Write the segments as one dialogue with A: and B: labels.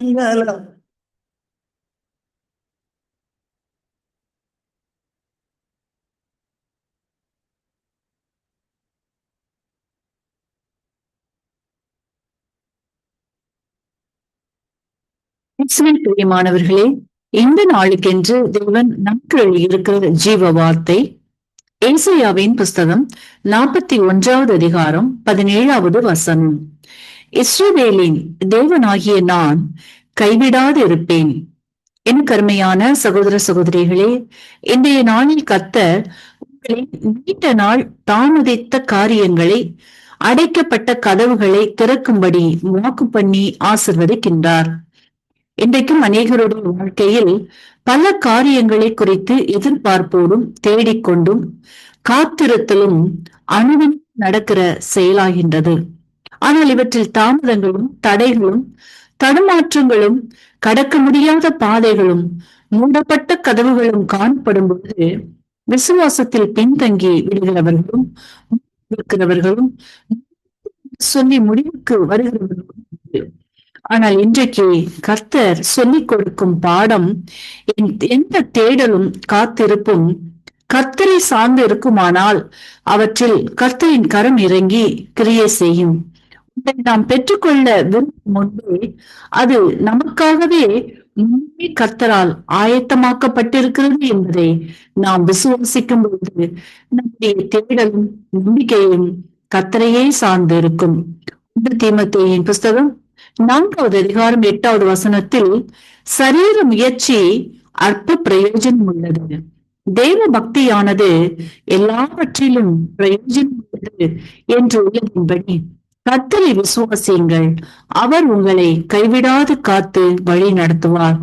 A: மங்களம்
B: பிரியமானவர்களே இந்த நாளுக்கென்று தேவன் நமக்கு எழுதியிருக்கிற ஜீவ வார்த்தை ஏசையாவின் புஸ்தகம் நாற்பத்தி ஒன்றாவது அதிகாரம் பதினேழாவது வசனம். இஸ்ரவேலின் தேவனாகிய நான் கைவிடாது இருப்பேன் என் கருமையான சகோதர சகோதரிகளே இன்றைய நாளில் கத்தர் உங்களின் நீண்ட நாள் தாமதித்த காரியங்களை அடைக்கப்பட்ட கதவுகளை திறக்கும்படி வாக்கு பண்ணி ஆசிர்வதிக்கின்றார். இன்றைக்கும் அநேகருடைய வாழ்க்கையில் பல காரியங்களை குறித்து எதிர்பார்ப்போடும் தேடிக்கொண்டும் காத்திருத்தலும் அணுவின் நடக்கிற செயலாகின்றது. ஆனால் இவற்றில் தாமதங்களும் தடைகளும் தடுமாற்றங்களும் கடக்க முடியாத பாதைகளும் மூடப்பட்ட கதவுகளும் காணப்படும் பொழுது விசுவாசத்தில் பின்தங்கி விடுகிறவர்களும் இருக்கிறவர்களும் சொல்லி முடிவுக்கு வருகிறவர்களும் ஆனால் இன்றைக்கு கர்த்தர் சொல்லிக் கொடுக்கும் பாடம் என்- எந்த தேடலும் காத்திருப்பும் கர்த்தரை சார்ந்து இருக்குமானால் அவற்றில் கர்த்தரின் கரம் இறங்கி கிரியை செய்யும். நாம் பெற்றுக்கொள்ள விரும்பும் முன்பே அது நமக்காகவே முன்னே கர்த்தரால் ஆயத்தமாக்கப்பட்டிருக்கிறது என்பதை நாம் விசுவாசிக்கும் பொழுது நம்முடைய தேடலும் நம்பிக்கையும் கத்தரையே சார்ந்து இருக்கும் தீமத்தையின் புஸ்தகம் நான்காவது அதிகாரம் எட்டாவது வசனத்தில் சரீர முயற்சி அற்ப பிரயோஜனம் உள்ளது. தேவ பக்தியானது எல்லாவற்றிலும் பிரயோஜனம் உள்ளது என்று உள்ளதின்படி கத்தரை விசுவாசியுங்கள். அவர் உங்களை கைவிடாது காத்து வழி நடத்துவார்.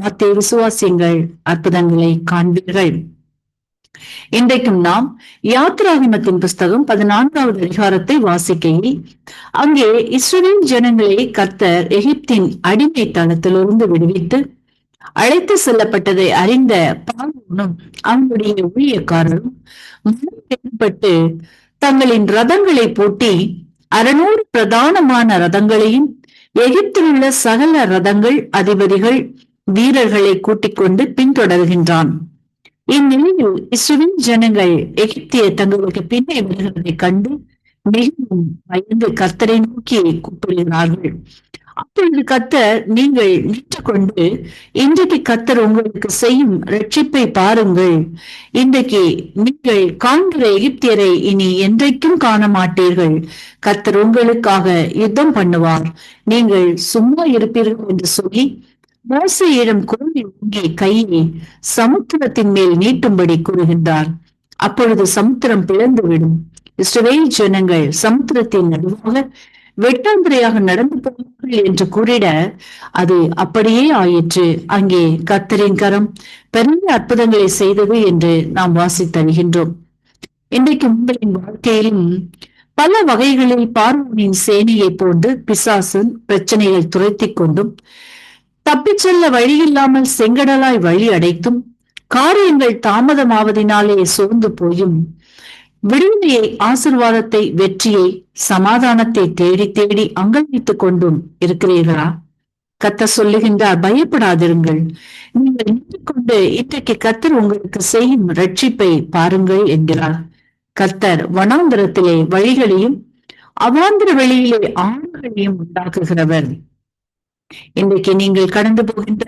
B: வார்த்தை விசுவாசியுங்கள் அற்புதங்களை காண்பீர்கள். இன்றைக்கும் நாம் யாத்ராகமத்தின் புஸ்தகம் பதினான்காவது அதிகாரத்தை வாசிக்கையில் அங்கே இஸ்ரேல் ஜனங்களை கர்த்தர் எகிப்தின் அடிமை தளத்திலிருந்து விடுவித்து அழைத்து செல்லப்பட்டதை அறிந்த பார்வோனும் அவனுடைய ஊழியக்காரரும் ஏற்பட்டு தங்களின் ரதங்களை பூட்டி அறுநூறு பிரதானமான ரதங்களையும் எகிப்தில் உள்ள சகல ரதங்கள் அதிபதிகள் வீரர்களை கூட்டிக் கொண்டு பின்தொடர்கின்றான். இந்நிலையில் இஸ்ரோவின் ஜனங்கள் எகிப்திய தங்களுக்கு பின்னே வருகிறதை கண்டு மிகவும் பயந்து கர்த்தரை நோக்கி கூப்பிடுகிறார்கள். அப்பொழுது கத்தர் நீங்கள் நிற்றுக்கொண்டு இன்றைக்கு கத்தர் உங்களுக்கு செய்யும் ரட்சிப்பை பாருங்கள். இன்றைக்கு நீங்கள் காண்கிற எகிப்தியரை இனி என்றைக்கும் காண மாட்டீர்கள் கத்தர் உங்களுக்காக யுத்தம் பண்ணுவார். நீங்கள் சும்மா இருப்பீர்கள் என்று சொல்லி மோசையிடம் கோழி ஓங்கி கையை சமுத்திரத்தின் மேல் நீட்டும்படி கூறுகின்றார். அப்பொழுது சமுத்திரம் பிளந்துவிடும். இஸ்ரேல் ஜனங்கள் சமுத்திரத்தின் நடுவாக வெட்டாந்திரையாக நடந்து போவார்கள் என்று கூறிட அது அப்படியே ஆயிற்று. அங்கே கத்தரின் கரம் பெரிய அற்புதங்களை செய்தது என்று நாம் வாசித்தருகின்றோம் இன்றைக்கு உங்களின் வாழ்க்கையிலும் பல வகைகளில் பார்வனின் சேனையை போன்று பிசாசன் பிரச்சனைகள் துரத்தி கொண்டும் தப்பிச் செல்ல வழியில்லாமல் செங்கடலாய் வழி அடைத்தும் காரியங்கள் தாமதமாவதினாலே சோர்ந்து போயும் விடுதலையை ஆசிர்வாதத்தை வெற்றியை சமாதானத்தை தேடி தேடி அங்கீகரித்துக் கொண்டும் இருக்கிறீர்களா? கத்த சொல்லுகின்றார் பயப்படாதிருங்கள். நீங்கள் நின்று கொண்டு இன்றைக்கு கத்தர் உங்களுக்கு செய்யும் ரட்சிப்பை பாருங்கள் என்கிறார். கத்தர் வனாந்திரத்திலே வழிகளையும் அவாந்திர வழியிலே ஆண்களையும் உண்டாக்குகிறவர். இன்றைக்கு நீங்கள் கடந்து போகின்ற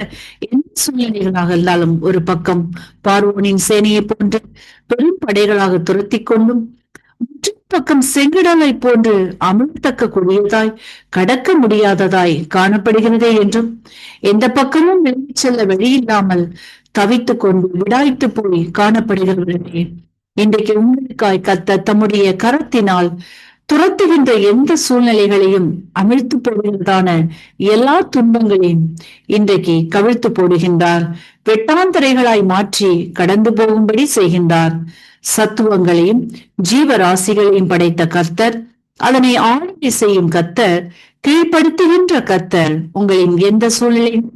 B: சூழ்நிலைகளாக இருந்தாலும் ஒரு பக்கம் பார்வோனின் சேனையை போன்று பெரும் படைகளாக துரத்தி கொண்டும் பக்கம் செங்கடலை போன்று அமிழ்த்தக்க கூடியதாய் கடக்க முடியாததாய் காணப்படுகிறதே என்றும் எந்த பக்கமும் விலகிச் செல்ல வழியில்லாமல் தவித்துக் கொண்டு விடாய்த்து போய் காணப்படுகிறவர்களே இன்றைக்கு உங்களுக்காய் கத்த தம்முடைய கரத்தினால் துரத்துகின்ற எந்த சூழ்நிலைகளையும் அமிழ்த்து போடுவதான எல்லா துன்பங்களையும் இன்றைக்கு கவிழ்த்து போடுகின்றார். வெட்டாந்தரைகளாய் மாற்றி கடந்து போகும்படி செய்கின்றார். சத்துவங்களையும் ஜீவராசிகளையும் படைத்த கர்த்தர் அதனை ஆளுமை செய்யும் கர்த்தர் கீழ்ப்படுத்துகின்ற கர்த்தர் உங்களின் எந்த சூழ்நிலையும்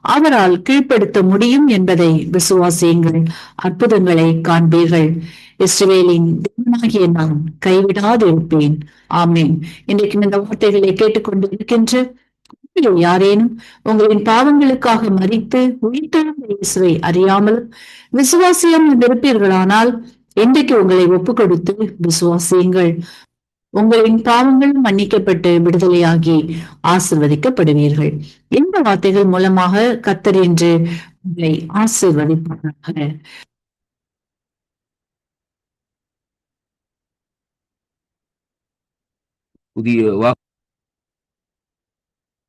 B: அவரால் கீழ்ப்படுத்த முடியும் என்பதை விசுவாசியுங்கள். அற்புதங்களை காண்பீர்கள். இஸ்ரேலின் தேவனாகிய நான் கைவிடாது இருப்பேன் ஆமேன். இன்றைக்கு இந்த வார்த்தைகளை கேட்டுக்கொண்டு இருக்கின்ற யாரேனும் உங்களின் பாவங்களுக்காக மறித்து உயிர்த்தெழுந்த இயேசுவை அறியாமலும் விசுவாசியாமல் இருப்பீர்களானால் இன்றைக்கு உங்களை ஒப்பு கொடுத்து விசுவாசியுங்கள். உங்களின் பாவங்கள் மன்னிக்கப்பட்டு விடுதலையாகி ஆசிர்வதிக்கப்படுவீர்கள். இந்த வார்த்தைகள் மூலமாக கத்தர் என்று உங்களை ஆசிர்வதிப்பார்கள்
A: புதிய வா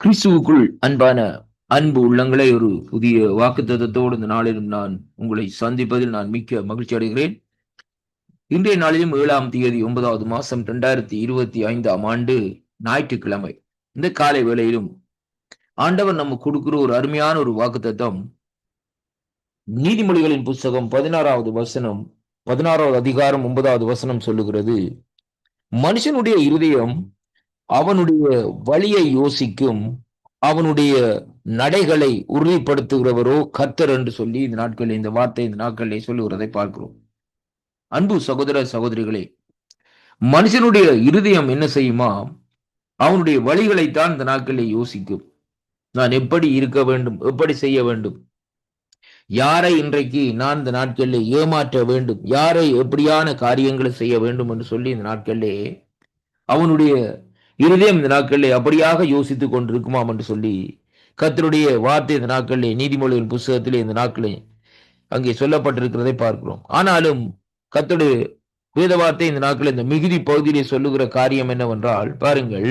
A: கிறிஸ்துவுக்குள் அன்பான அன்பு உள்ளங்களை ஒரு புதிய வாக்குத்தத்தத்தோடு இந்த நாளிலும் நான் உங்களை சந்திப்பதில் நான் மிக்க மகிழ்ச்சி அடைகிறேன். இன்றைய நாளிலும் ஏழாம் தேதி ஒன்பதாவது மாசம் இரண்டாயிரத்தி இருபத்தி ஐந்தாம் ஆண்டு ஞாயிற்றுக்கிழமை. இந்த காலை வேளையிலும் ஆண்டவர் நம்ம கொடுக்கிற ஒரு அருமையான ஒரு வாக்குத்தத்தம். நீதிமொழிகளின் புஸ்தகம் பதினாறாவது வசனம் பதினாறாவது அதிகாரம் ஒன்பதாவது வசனம் சொல்லுகிறது. மனுஷனுடைய இருதயம் அவனுடைய வழியை யோசிக்கும் அவனுடைய நடைகளை உறுதிப்படுத்துகிறவரோ கர்த்தர் என்று சொல்லி இந்த நாட்களில் இந்த வார்த்தை இந்த நாட்களிலே சொல்லுகிறதை பார்க்கிறோம். அன்பு சகோதர சகோதரிகளே மனுஷனுடைய இருதயம் என்ன செய்யுமா? அவனுடைய வழிகளைத்தான் இந்த நாட்களில் யோசிக்கும். நான் எப்படி இருக்க வேண்டும்? எப்படி செய்ய வேண்டும்? யாரை இன்றைக்கு நான் இந்த நாட்களில் ஏமாற்ற வேண்டும்? யாரை எப்படியான காரியங்களை செய்ய வேண்டும் என்று சொல்லி இந்த நாட்களிலே அவனுடைய இருதயம் இந்த நாட்களிலே அப்படியாக யோசித்துக் கொண்டிருக்குமாம் என்று சொல்லி கத்தருடைய வார்த்தை இந்த நாட்களிலே நீதிமொழியின் புஸ்தகத்திலே இந்த நாட்களே அங்கே சொல்லப்பட்டிருக்கிறதை பார்க்கிறோம். ஆனாலும் கத்தடு வேத வார்த்தை இந்த நாட்கள் இந்த மிகுதி பகுதியிலே சொல்லுகிற காரியம் என்னவென்றால் பாருங்கள்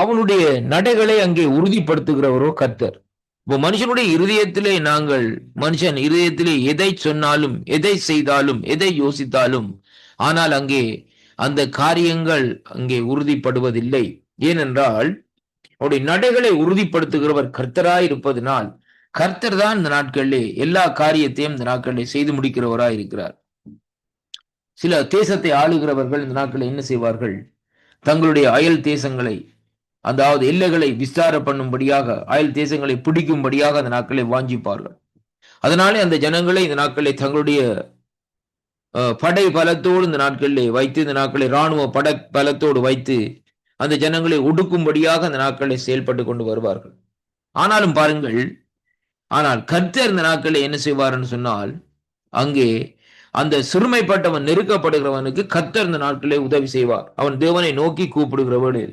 A: அவனுடைய நடைகளை அங்கே உறுதிப்படுத்துகிறவரோ கர்த்தர். இப்போ மனுஷனுடைய இருதயத்திலே நாங்கள் மனுஷன் இருதயத்திலே எதை சொன்னாலும் எதை செய்தாலும் எதை யோசித்தாலும் ஆனால் அங்கே அந்த காரியங்கள் அங்கே உறுதிப்படுவதில்லை. ஏனென்றால் அவருடைய நடைகளை உறுதிப்படுத்துகிறவர் கர்த்தராய் இருப்பதனால் கர்த்தர் தான் இந்த நாட்களிலே எல்லா காரியத்தையும் இந்த நாட்களிலே செய்து முடிக்கிறவராய் இருக்கிறார் சில தேசத்தை ஆளுகிறவர்கள் இந்த நாட்களில் என்ன செய்வார்கள்? தங்களுடைய அயல் தேசங்களை அதாவது எல்லைகளை விஸ்தார பண்ணும்படியாக அயல் தேசங்களை பிடிக்கும்படியாக அந்த நாட்களை வாஞ்சிப்பார்கள். அதனாலே அந்த ஜனங்களை இந்த நாட்களை தங்களுடைய படை பலத்தோடு இந்த நாட்களிலே வைத்து இந்த நாட்களை இராணுவ பட பலத்தோடு வைத்து அந்த ஜனங்களை ஒடுக்கும்படியாக அந்த நாட்களை செயல்பட்டு கொண்டு வருவார்கள். ஆனாலும் பாருங்கள் ஆனால் கர்த்தர் இந்த நாட்களை என்ன செய்வார்னு சொன்னால் அங்கே அந்த சிறுமைப்பட்டவன் நெருக்கப்படுகிறவனுக்கு கர்த்தர் இந்த நாட்களே உதவி செய்வார். அவன் தேவனை நோக்கி கூப்பிடுகிறவனே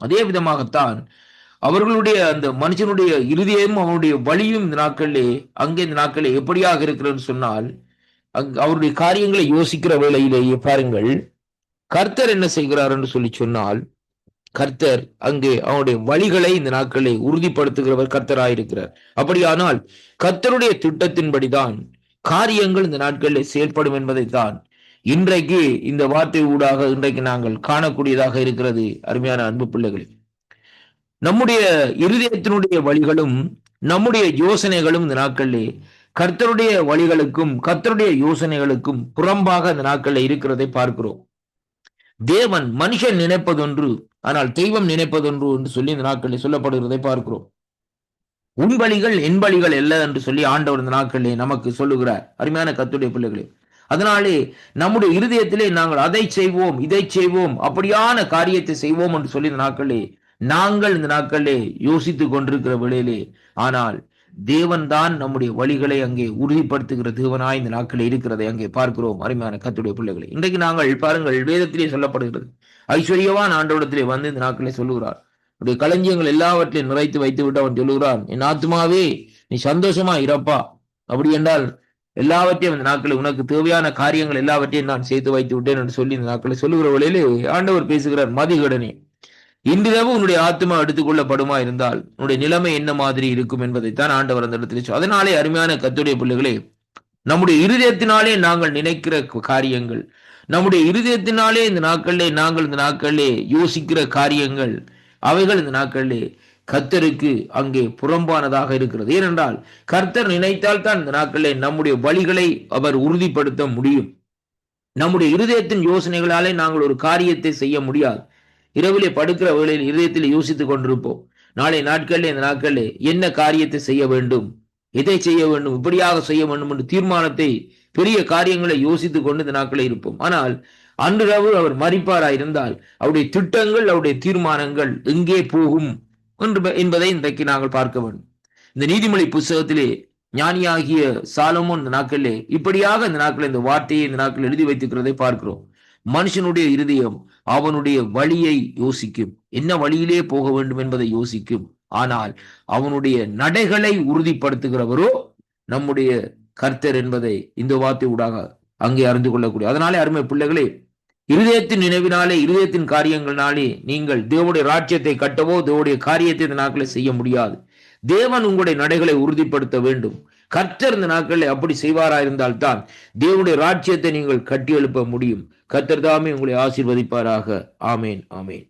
A: அதே விதமாகத்தான் அவர்களுடைய அந்த மனுஷனுடைய இறுதியும் அவனுடைய வழியும் இந்த நாட்களிலே அங்கே இந்த நாட்களில் எப்படியாக இருக்கிறன்னு சொன்னால் அவருடைய காரியங்களை யோசிக்கிற வேளையிலேயே பாருங்கள் கர்த்தர் என்ன செய்கிறார் என்று சொல்லி சொன்னால் கர்த்தர் அங்கே அவனுடைய வழிகளை இந்த நாட்களை உறுதிப்படுத்துகிறவர் கர்த்தராயிருக்கிறார். அப்படியானால் கர்த்தருடைய திட்டத்தின்படிதான் காரியங்கள் இந்த நாட்களில் செயல்படும் என்பதைத்தான் இன்றைக்கு இந்த வார்த்தை ஊடாக இன்றைக்கு நாங்கள் காணக்கூடியதாக இருக்கிறது அருமையான அன்பு பிள்ளைகள். நம்முடைய இருதயத்தினுடைய வழிகளும் நம்முடைய யோசனைகளும் இந்த நாட்களிலே கர்த்தருடைய வழிகளுக்கும் கர்த்தருடைய யோசனைகளுக்கும் புறம்பாக இந்த நாட்களில் இருக்கிறதை பார்க்கிறோம். தேவன் மனுஷன் நினைப்பதொன்று ஆனால் தெய்வம் நினைப்பதொன்று என்று சொல்லி இந்த நாட்களில் சொல்லப்படுகிறதை பார்க்கிறோம். உண்பலிகள் என்பலிகள் அல்ல என்று சொல்லி ஆண்டவர் இந்த நாட்களிலே நமக்கு சொல்லுகிறார். அருமையான கத்துடைய பிள்ளைகளே அதனாலே நம்முடைய இருதயத்திலே நாங்கள் அதை செய்வோம் இதை செய்வோம் அப்படியான காரியத்தை செய்வோம் என்று சொல்லி இந்த நாட்களே நாங்கள் இந்த நாட்களே யோசித்துக் கொண்டிருக்கிற வேளையிலே ஆனால் தேவன்தான் நம்முடைய வழிகளை அங்கே உறுதிப்படுத்துகிற தேவனாய் இந்த நாட்களில் இருக்கிறதை அங்கே பார்க்கிறோம். அருமையான கத்துடைய பிள்ளைகளை இன்றைக்கு நாங்கள் பாருங்கள் வேதத்திலே சொல்லப்படுகிறது ஐஸ்வர்யவான் ஆண்டவடத்திலே வந்து இந்த நாட்களை சொல்லுகிறார். உடைய களஞ்சியங்கள் எல்லாவற்றையும் நிறைத்து வைத்து விட்டு அவன் சொல்லுகிறான் என் ஆத்மாவே நீ சந்தோஷமா இறப்பா அப்படி என்றால் எல்லாவற்றையும் இந்த நாட்களில் உனக்கு தேவையான காரியங்கள் எல்லாவற்றையும் நான் சேர்த்து வைத்து விட்டேன் என்று சொல்லி இந்த நாட்களை சொல்லுகிற வழியிலே ஆண்டவர் பேசுகிறார் மதிகடனே இன்றிரவு உன்னுடைய ஆத்மா எடுத்துக்கொள்ளப்படுமா இருந்தால் உன்னுடைய நிலைமை என்ன மாதிரி இருக்கும் என்பதைத்தான் ஆண்டவர் அந்த இடத்துல அதனாலே அருமையான கத்துடைய பிள்ளைகளே நம்முடைய இருதயத்தினாலே நாங்கள் நினைக்கிற காரியங்கள் நம்முடைய இருதயத்தினாலே இந்த நாட்களிலே நாங்கள் இந்த நாட்களிலே யோசிக்கிற காரியங்கள் அவைகள் இந்த நாட்களிலே கர்த்தருக்கு அங்கே புறம்பானதாக இருக்கிறது. ஏனென்றால் கர்த்தர் நினைத்தால் தான் இந்த நாட்களிலே நம்முடைய வழிகளை அவர் உறுதிப்படுத்த முடியும். நம்முடைய இருதயத்தின் யோசனைகளாலே நாங்கள் ஒரு காரியத்தை செய்ய முடியாது. இரவிலே படுக்கிற வேளையில் இருதயத்தில் யோசித்துக் கொண்டிருப்போம். நாளை நாட்களில் இந்த நாட்களில் என்ன காரியத்தை செய்ய வேண்டும்? எதை செய்ய வேண்டும்? இப்படியாக செய்ய வேண்டும் என்று தீர்மானத்தை பெரிய காரியங்களை யோசித்துக் கொண்டு இந்த நாட்களில் இருப்போம். ஆனால் அன்றிரவு அவர் மறிப்பாராய் இருந்தால் அவருடைய திட்டங்கள் அவருடைய தீர்மானங்கள் எங்கே போகும் என்று என்பதை இன்றைக்கு நாங்கள் பார்க்க வேண்டும். இந்த நீதிமொழி புஸ்தகத்திலே ஞானியாகிய சாலமோன் இந்த நாட்களிலே இப்படியாக இந்த நாட்களில் இந்த வார்த்தையை இந்த நாட்கள் எழுதி வைத்திருக்கிறதை பார்க்கிறோம். மனுஷனுடைய இருதயம் அவனுடைய வழியை யோசிக்கும். என்ன வழியிலே போக வேண்டும் என்பதை யோசிக்கும். ஆனால் அவனுடைய நடைகளை உறுதிப்படுத்துகிறவரோ நம்முடைய கர்த்தர் என்பதை இந்த வார்த்தை ஊடாக அங்கே அறிந்து கொள்ளக்கூடிய. அதனாலே அருமை பிள்ளைகளே இருதயத்தின் நினைவினாலே இருதயத்தின் காரியங்களினாலே நீங்கள் தேவனுடைய ராஜ்யத்தை கட்டவோ தேவனுடைய காரியத்தை இந்த நாட்களில் செய்ய முடியாது. தேவன் உங்களுடைய நடைகளை உறுதிப்படுத்த வேண்டும். கர்த்தர் இந்த நாட்களில் அப்படி செய்வாராயிருந்தால் தான் தேவனுடைய ராஜ்யத்தை நீங்கள் கட்டி எழுப்ப முடியும். கர்த்தர் தாமே உங்களை ஆசிர்வதிப்பாராக. ஆமேன் ஆமேன்.